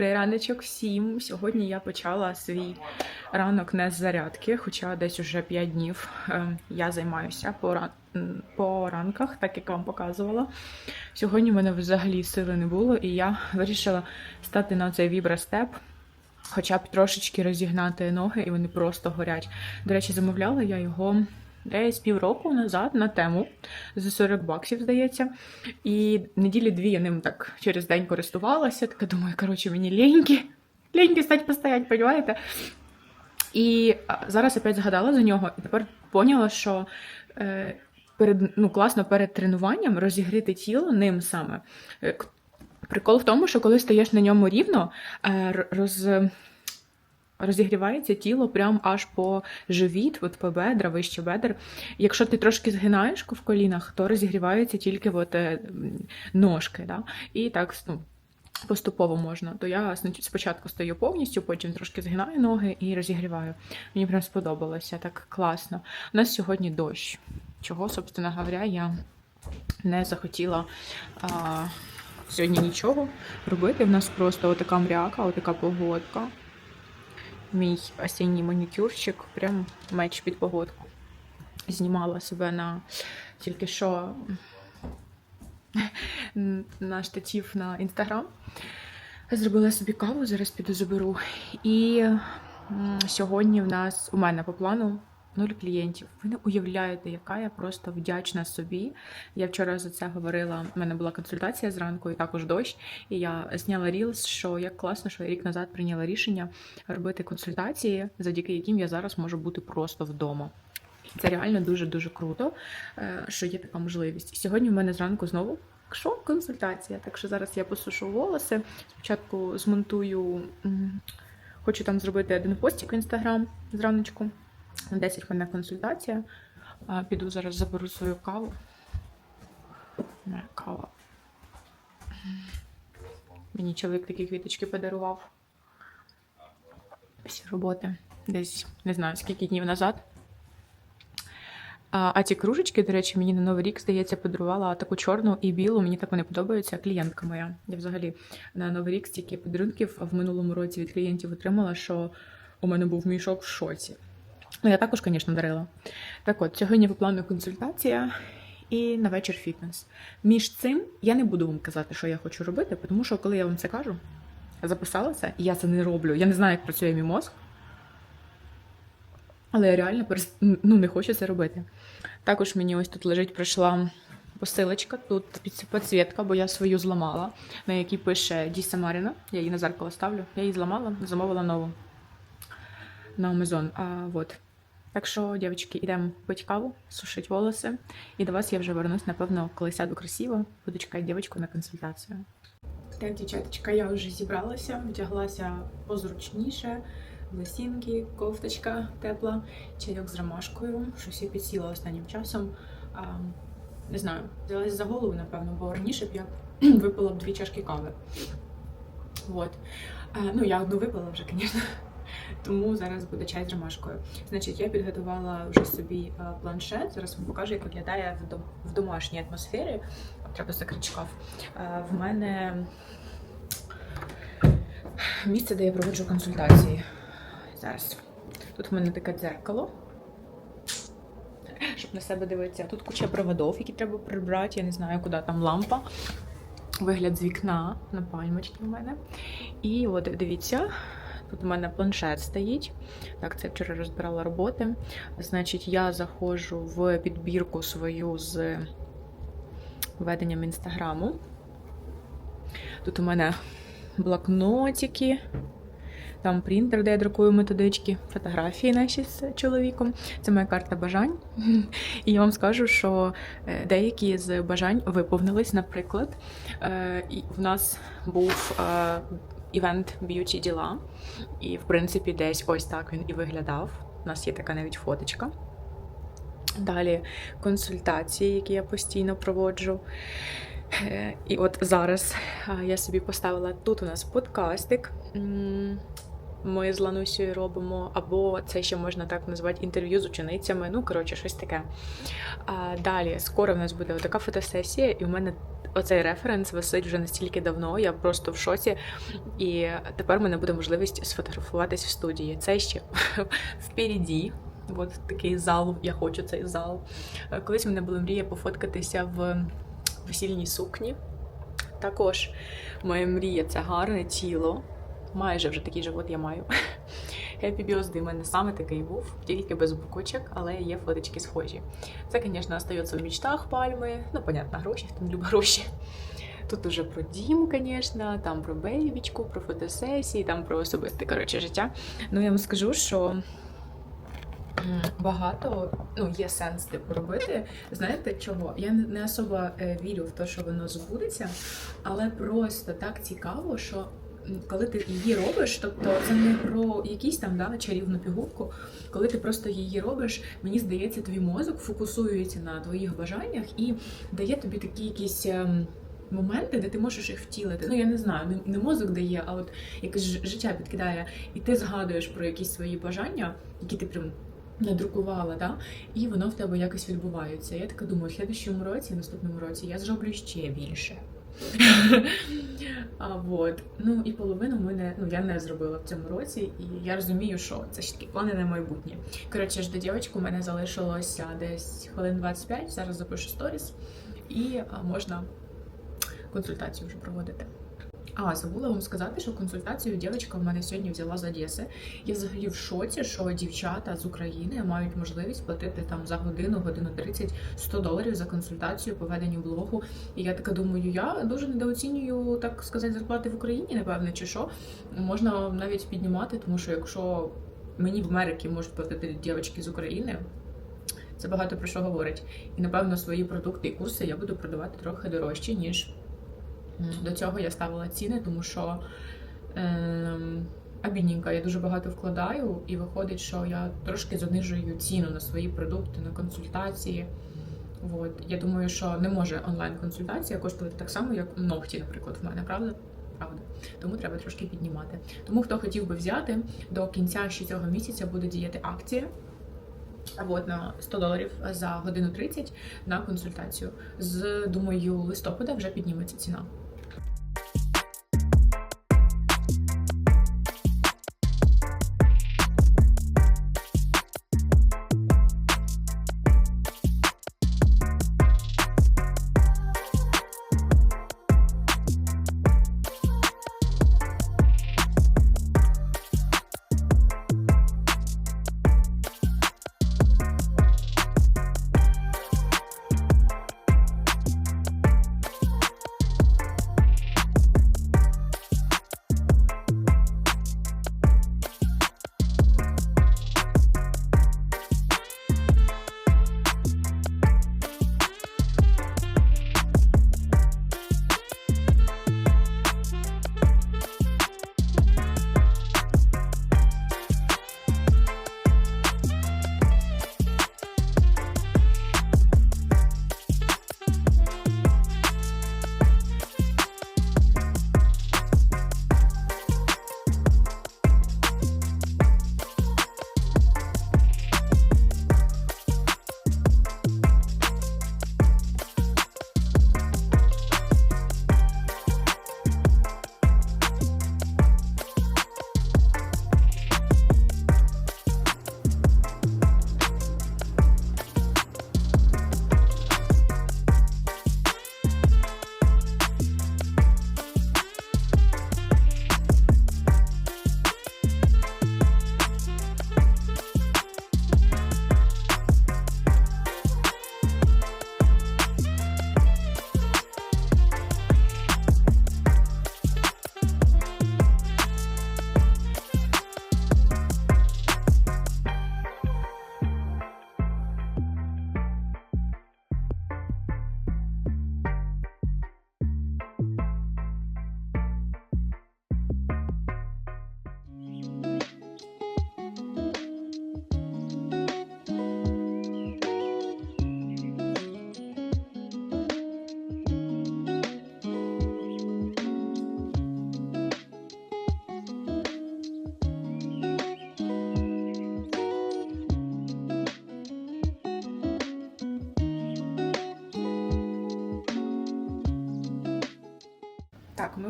Добрий раночок всім. Сьогодні я почала свій ранок не з зарядки, хоча десь уже 5 днів е, я займаюся по, ран... по ранках, так як вам показувала. Сьогодні в мене взагалі сили не було, і я вирішила стати на цей вібрастеп. Хоча б трошечки розігнати ноги, і вони просто горять. До речі, замовляла я його десь півроку назад на тему за 40 баксів, здається. І неділі дві я ним так через день користувалася. Така думаю, коротше, мені ліньки. Ліньки стать постоять, розумієте? І зараз опять згадала за нього, і тепер поняла, що е, перед, ну, класно перед тренуванням розігріти тіло ним саме. Е, Прикол в тому, що коли стаєш на ньому рівно, е, роз, розігрівається тіло прям аж по живіт, от по бедра, вище бедер. Якщо ти трошки згинаєш в колінах, то розігріваються тільки от, е, ножки. Да? І так ну, поступово можна. То я спочатку стою повністю, потім трошки згинаю ноги і розігріваю. Мені прям сподобалося, так класно. У нас сьогодні дощ. Чого, собственно говоря, я не захотіла а, сьогодні нічого робити. В нас просто отака мряка, отака погодка. Мій осінній манікюрчик, прям меч під погодку. Знімала себе на тільки що на штатів на інстаграм. Зробила собі каву, зараз піду заберу. І сьогодні в нас у мене по плану нуль клієнтів. Ви не уявляєте, яка я просто вдячна собі. Я вчора за це говорила. У мене була консультація зранку і також дощ. І я зняла рілс, що як класно, що я рік назад прийняла рішення робити консультації, завдяки яким я зараз можу бути просто вдома. Це реально дуже дуже круто, е, що є така можливість. І сьогодні в мене зранку знову що консультація. Так що зараз я посушу волоси. Спочатку змонтую, хочу там зробити один постік в інстаграм зраночку. На 10 хвилин консультація. Піду зараз заберу свою каву. Кава. Мені чоловік такі квіточки подарував. Всі роботи. Десь не знаю скільки днів назад. А, а ці кружечки, до речі, мені на Новий рік, здається, подарувала таку чорну і білу. Мені так вони подобаються. Клієнтка моя. Я взагалі на Новий рік стільки подарунків в минулому році від клієнтів отримала, що у мене був мішок в шоці. Ну, я також, звісно, дарила. Так от, сьогодні по плану консультація і на вечір фітнес. Між цим я не буду вам казати, що я хочу робити, тому що коли я вам це кажу, записалася, і я це не роблю. Я не знаю, як працює мій мозк. Але я реально ну, не хочу це робити. Також мені ось тут лежить прийшла посилочка, тут підсвітка, бо я свою зламала, на якій пише Ді Самаріна. Я її на зеркало ставлю. Я її зламала, замовила нову на Амазон. А, вот. Так що, дівчатки, йдемо пити каву, сушити волоси. І до вас я вже вернусь, напевно, коли сяду красиво, буду чекати дівчинку на консультацію. Так, дівчаточка, я вже зібралася, вдяглася позручніше. Лосінки, кофточка тепла, чайок з ромашкою. Щось я підсіла останнім часом. А, не знаю, взялась за голову, напевно, бо раніше б я випила б дві чашки кави. Вот. А, ну, я одну випила вже, звісно. Тому зараз буде чай з ромашкою. Значить, я підготувала вже собі е, планшет. Зараз вам покажу, як виглядає в, домашній атмосфері. Треба закрити шкаф. Е, В мене місце, де я проводжу консультації. Зараз. Тут в мене таке дзеркало. Щоб на себе дивитися. Тут куча проводов, які треба прибрати. Я не знаю, куди там лампа. Вигляд з вікна на пальмочці в мене. І от дивіться, тут у мене планшет стоїть. Так, це вчора розбирала роботи. Значить, я заходжу в підбірку свою з веденням інстаграму. Тут у мене блокнотики, там принтер, де я друкую методички, фотографії наші з чоловіком. Це моя карта бажань. І я вам скажу, що е, деякі з бажань виповнились. Наприклад, е, в нас був е, івент б'юті діла, і в принципі десь ось так він і виглядав. У нас є така навіть фоточка. Далі консультації, які я постійно проводжу. Е, І от зараз я собі поставила тут у нас подкастик. Ми з Ланусією робимо, або це ще можна так назвати інтерв'ю з ученицями. Ну, коротше, щось таке. А далі, скоро в нас буде така фотосесія, і в мене оцей референс висить вже настільки давно. Я просто в шоці. І тепер в мене буде можливість сфотографуватись в студії. Це ще впереді. От такий зал, я хочу цей зал. Колись в мене була мрія пофоткатися в весільній сукні. Також моя мрія це гарне тіло. Майже вже такий живот я маю. Happy Birthday в мене саме такий був, тільки без букочок, але є фоточки схожі. Це, звісно, остається в мечтах пальми. Ну, понятно, гроші, хто не любить гроші. Тут уже про дім, звісно, там про бейбічку, про фотосесії, там про особисте коротше життя. Ну, я вам скажу, що багато ну, є сенс типу робити. Знаєте чого? Я не особо е, вірю в те, що воно збудеться, але просто так цікаво, що коли ти її робиш, тобто це не про якісь там да, чарівну пігулку, коли ти просто її робиш, мені здається, твій мозок фокусується на твоїх бажаннях і дає тобі такі якісь. ем, Моменти, де ти можеш їх втілити. Ну я не знаю, не, мозок дає, а от якесь життя підкидає, і ти згадуєш про якісь свої бажання, які ти прям надрукувала, да? і воно в тебе якось відбувається. Я така думаю, в слідчому році, наступному році я зроблю ще більше. А, вот. Ну і половину ми мене ну я не зробила в цьому році, і я розумію, що це ж такі плани на майбутнє. Коротше, ж до дівчатку у мене залишилося десь хвилин 25, Зараз запишу сторіс, і можна консультацію вже проводити. А, забула вам сказати, що консультацію дівчинка в мене сьогодні взяла з Одеси. Я взагалі в шоці, що дівчата з України мають можливість платити там за годину, годину 30, 100 доларів за консультацію по веденню блогу. І я така думаю, я дуже недооцінюю, так сказати, зарплати в Україні, напевне, чи що. Можна навіть піднімати, тому що якщо мені в Америці можуть платити дівчатки з України. Це багато про що говорить. І напевно свої продукти і курси я буду продавати трохи дорожче, ніж до цього я ставила ціни, тому що ем, обідненько, я дуже багато вкладаю, і виходить, що я трошки занижую ціну на свої продукти, на консультації. От. Я думаю, що не може онлайн-консультація коштувати так само, як ногті, наприклад, в мене, правда? Правда. Тому треба трошки піднімати. Тому хто хотів би взяти, до кінця ще цього місяця буде діяти акція. Або от на 100 доларів за годину 30 на консультацію. З думаю, листопада вже підніметься ціна.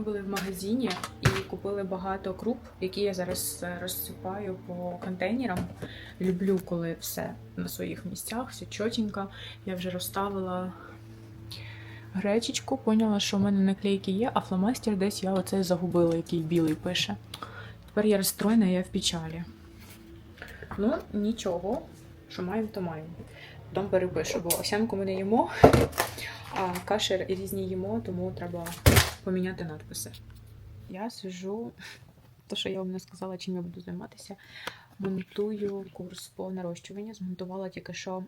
Ми були в магазині і купили багато круп, які я зараз е, розсипаю по контейнерам. Люблю, коли все на своїх місцях, все чотенько. Я вже розставила гречечку, поняла, що в мене наклейки є, а фломастер десь я оцей загубила, який білий пише. Тепер я розстроєна, я в печалі. Ну, нічого, що маємо, то маємо. Потім перепишу, бо овсянку ми не їмо, а каші різні їмо, тому треба поміняти надписи. Я сижу, то, що я вам не сказала, чим я буду займатися. Монтую курс по нарощуванню. Змонтувала тільки що.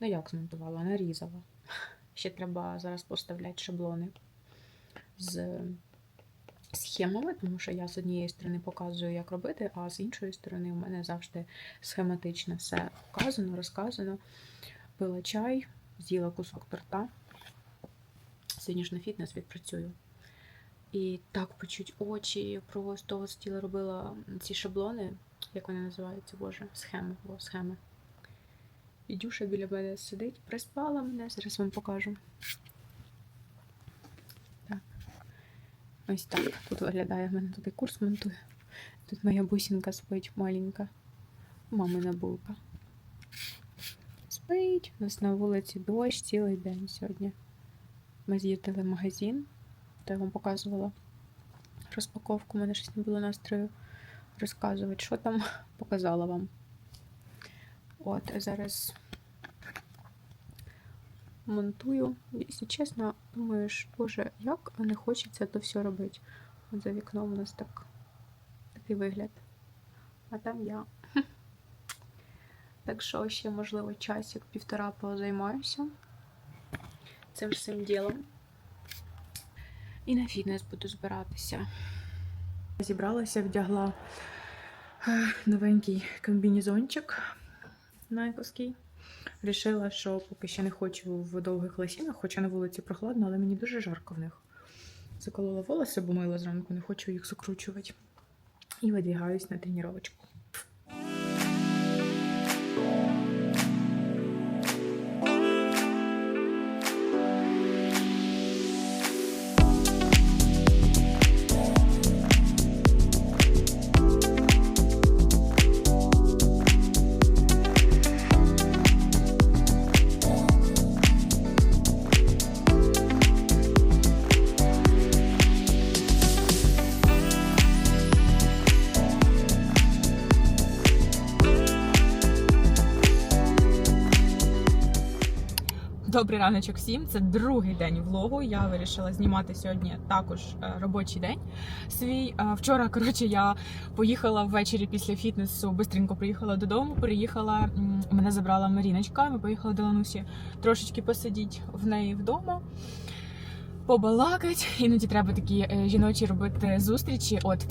Ну як змонтувала? Нарізала. Ще треба зараз поставляти шаблони з схемами, тому що я з однієї сторони показую, як робити, а з іншої сторони у мене завжди схематично все показано, розказано. Пила чай, з'їла кусок торта. Сьогодні ж на фітнес відпрацюю. І так почуть очі. Просто з тіла робила ці шаблони, як вони називаються, боже, схеми. О, схеми. І Дюша біля мене сидить, приспала мене, зараз вам покажу. Так. Ось так. Тут виглядає в мене тут і курс монтує. Тут моя бусинка спить маленька. Мамина булка. Спить. У нас на вулиці дощ цілий день сьогодні. Ми з'їздили в магазин, то я вам показувала розпаковку. У мене щось не було настрою розказувати, що там показала вам. От, а зараз монтую. Якщо чесно, думаєш, боже, як не хочеться то все робити. От за вікном у нас так, такий вигляд. А там я. Так що ще, можливо, часик півтора позаймаюся цим всім ділом. І на фітнес буду збиратися. Зібралася, вдягла е, новенький комбінезончик найковський. Рішила, що поки ще не хочу в довгих лосінах, хоча на вулиці прохладно, але мені дуже жарко в них. Заколола волоси, бо мила зранку, не хочу їх закручувати. І видвігаюсь на тренувачку. Добрий раночок всім. Це другий день влогу. Я вирішила знімати сьогодні також е, робочий день. Свій Е, вчора, коротше, я поїхала ввечері після фітнесу. Бистренько приїхала додому. Приїхала, мене забрала Маріночка. Ми поїхали до Ланусі трошечки посидіти в неї вдома. Побалакать, іноді треба такі е, жіночі робити зустрічі. От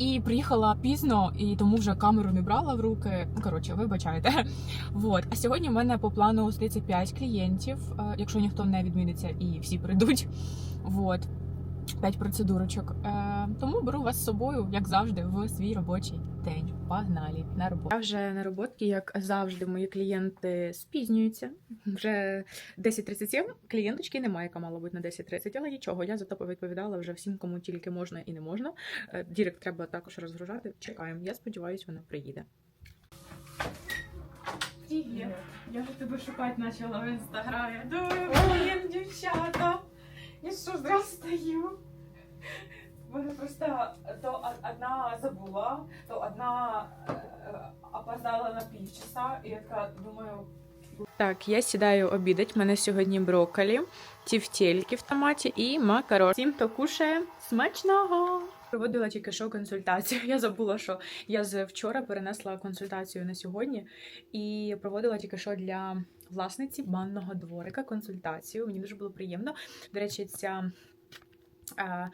і приїхала пізно, і тому вже камеру не брала в руки. Ну, Коротше, вибачайте. Вот. А сьогодні в мене по плану 35 клієнтів, е, якщо ніхто не відміниться і всі прийдуть. Вот. 5 процедурочок. Е, тому беру вас з собою, як завжди, в свій робочий день. Погнали на роботу. Я вже на роботі, як завжди, мої клієнти спізнюються. Вже 10.37, клієнточки немає, яка мала бути на 10.30, але нічого, я зато повідповідала вже всім, кому тільки можна і не можна. Е, Дірект треба також розгружати. Чекаємо. Я сподіваюся, вона приїде. Привіт. Я вже тебе шукати почала в інстаграмі. Думаю, блін, дівчата. Я що зразу стою? Мене просто то одна забула, то одна е, опоздала на півчаса, і я така думаю. Так, я сідаю обідати. У мене сьогодні брокколі, тівтєльки в томаті і макарон. Всім, хто кушає, смачного! Проводила тільки що консультацію. Я забула, що я з вчора перенесла консультацію на сьогодні і проводила тільки що для власниці банного дворика консультацію. Мені дуже було приємно. До речі, ця а,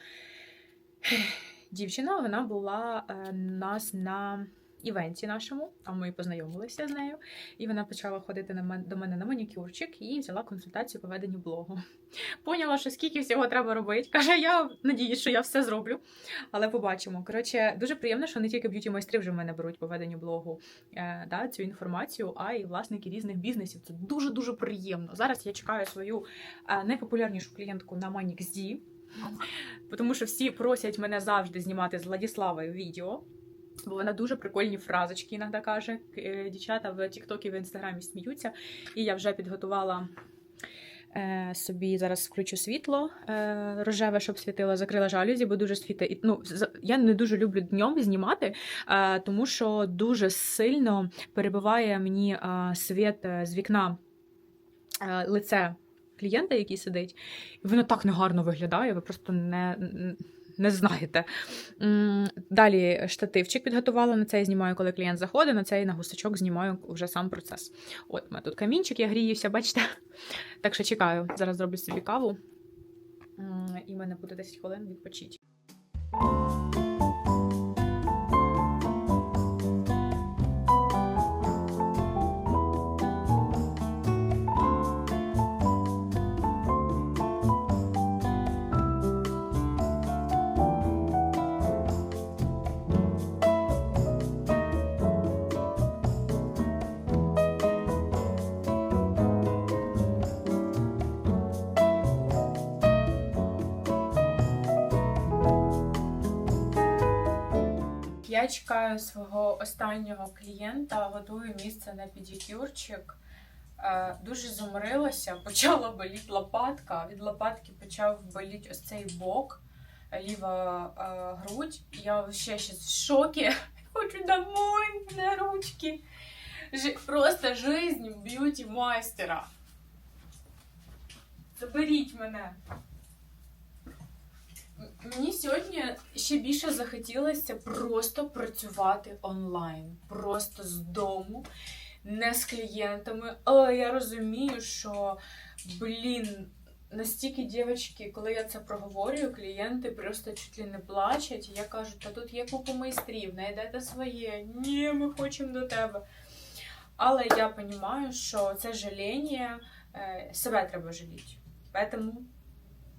дівчина вона була е, нас на івенті нашому, а ми познайомилися з нею. І вона почала ходити на мен, до мене на манікюрчик і взяла консультацію по веденню блогу. Поняла, що скільки всього треба робити. Каже, я надіюсь, що я все зроблю, але побачимо. Коротше, дуже приємно, що не тільки б'юті майстри вже в мене беруть по веденню блогу е, да, цю інформацію, а й власники різних бізнесів. Це дуже дуже приємно. Зараз я чекаю свою е, найпопулярнішу клієнтку на Manix.D. Тому що всі просять мене завжди знімати з Владіславою відео. Бо вона дуже прикольні фразочки іноді каже. Е, Дівчата в Тіктокі в інстаграмі сміються. І я вже підготувала е, собі зараз включу світло е, рожеве, щоб світило, закрила жалюзі, бо дуже світить. Ну, я не дуже люблю днем знімати, тому що дуже сильно перебиває мені світ з вікна лице клієнта, який сидить. І воно так негарно виглядає, ви просто не. Не знаєте. Далі штативчик підготувала. На цей знімаю, коли клієнт заходить, на цей на гусачок знімаю вже сам процес. От у мене тут камінчик, я гріюся, бачите? Так що чекаю. Зараз зроблю собі каву. І в мене буде 10 хвилин відпочити. Я чекаю свого останнього клієнта, готую місце на педикюрчик. Е, Дуже заморилася, почала боліти лопатка. Від лопатки почав боліти ось цей бок, ліва е, грудь. Я ще ще в шокі. Хочу домой на ручки. Просто жизнь б'юті майстера. Заберіть мене. Мені сьогодні ще більше захотілося просто працювати онлайн, просто з дому, не з клієнтами. Але я розумію, що, блін, настільки дівчатки, коли я це проговорюю, клієнти просто чуть ли не плачуть. Я кажу, та тут є купа майстрів, знайдете своє. Ні, ми хочемо до тебе. Але я розумію, що це жаління, е, себе треба жаліти. Поэтому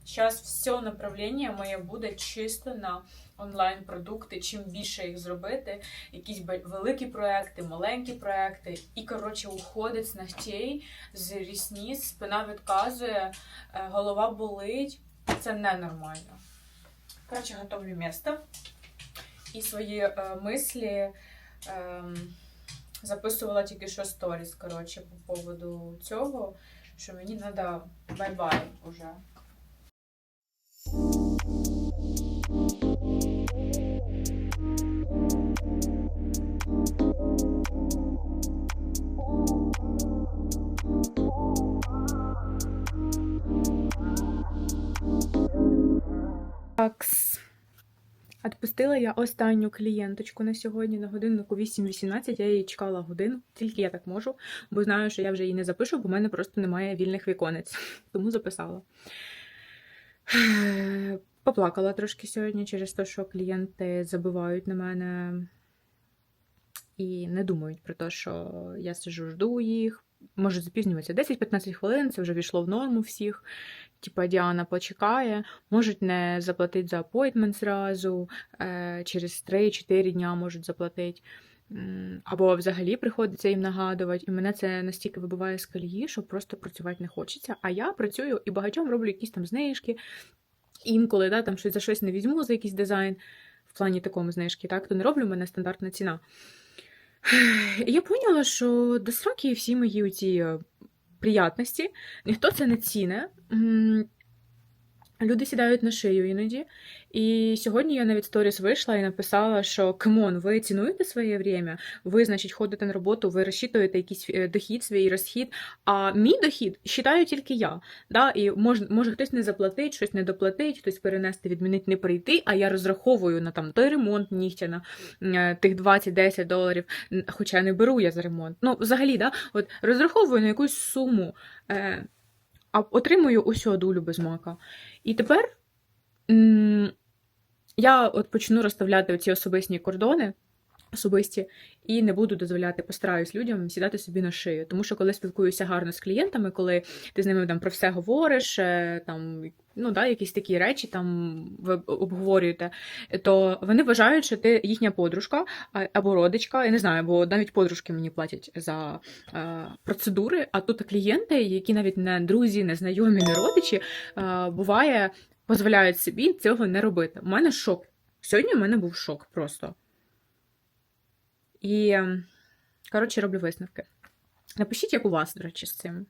Зараз все направлення моє буде чисто на онлайн-продукти. Чим більше їх зробити, якісь великі проекти, маленькі проекти, і коротше уходить з ногтей, з рісниць, спина відказує, е, голова болить. Це ненормально. Коротше, готовлю місто і свої е, мислі. ем, записувала тільки що сторіс, коротше, по поводу цього, що мені треба бай-бай уже. Такс. Отпустила я останню клієнточку на сьогодні на годиннику 8.18. Я її чекала годину, тільки я так можу, бо знаю, що я вже її не запишу, бо в мене просто немає вільних віконець. Тому записала. Поплакала трошки сьогодні через те, що клієнти забивають на мене і не думають про те, що я сижу, жду їх. Може запізнюватися 10-15 хвилин, це вже війшло в норму всіх. Типа Діана почекає, можуть не заплатити за апойтмент зразу, е, через 3-4 дня можуть заплатити. Або взагалі приходиться їм нагадувати, і мене це настільки вибиває з колії, що просто працювати не хочеться. А я працюю і багатьом роблю якісь там знижки. Інколи да, там щось за щось не візьму за якийсь дизайн в плані такому знижки, так, то не роблю мене стандартна ціна. Я поняла, що до сроки всі мої ці приятності, ніхто це не ціне. Люди сідають на шию іноді. І сьогодні я навіть сторіс вийшла і написала, що камон, ви цінуєте своє время, ви, значить, ходите на роботу, ви розчитуєте якийсь е, дохід, свій розхід. А мій дохід вважаю тільки я. Да? І мож, може хтось не заплатить, щось не доплатить, хтось перенести, відмінити, не прийти, а я розраховую на там той ремонт нігтя на е, тих 20-10 доларів, хоча не беру я за ремонт. Ну, взагалі, да? от розраховую на якусь суму, е, а отримую усю дулю без мака. І тепер я от почну розставляти ці особисті кордони. Особисті, і не буду дозволяти, постараюсь людям сідати собі на шию. Тому що коли спілкуюся гарно з клієнтами, коли ти з ними там про все говориш, е, там ну да, якісь такі речі там ви обговорюєте, то вони вважають, що ти їхня подружка або родичка, я не знаю, бо навіть подружки мені платять за е, процедури. А тут клієнти, які навіть не друзі, не знайомі, не родичі, е, буває дозволяють собі цього не робити. У мене шок. Сьогодні у мене був шок просто. І, коротше, роблю висновки. Напишіть, як у вас, до речі, з цим.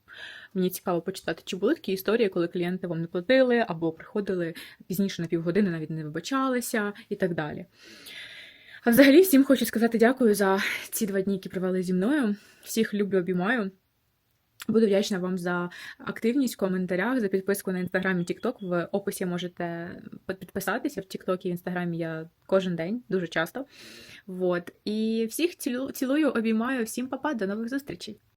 Мені цікаво почитати, чи були такі історії, коли клієнти вам не платили, або приходили пізніше на півгодини, навіть не вибачалися і так далі. А взагалі, всім хочу сказати дякую за ці два дні, які провели зі мною. Всіх люблю, обіймаю. Буду вдячна вам за активність в коментарях, за підписку на інстаграмі Тікток. В описі можете підписатися в Тікток і інстаграмі я кожен день, дуже часто. Вот. І всіх цілую, обіймаю, всім па-па, до нових зустрічей!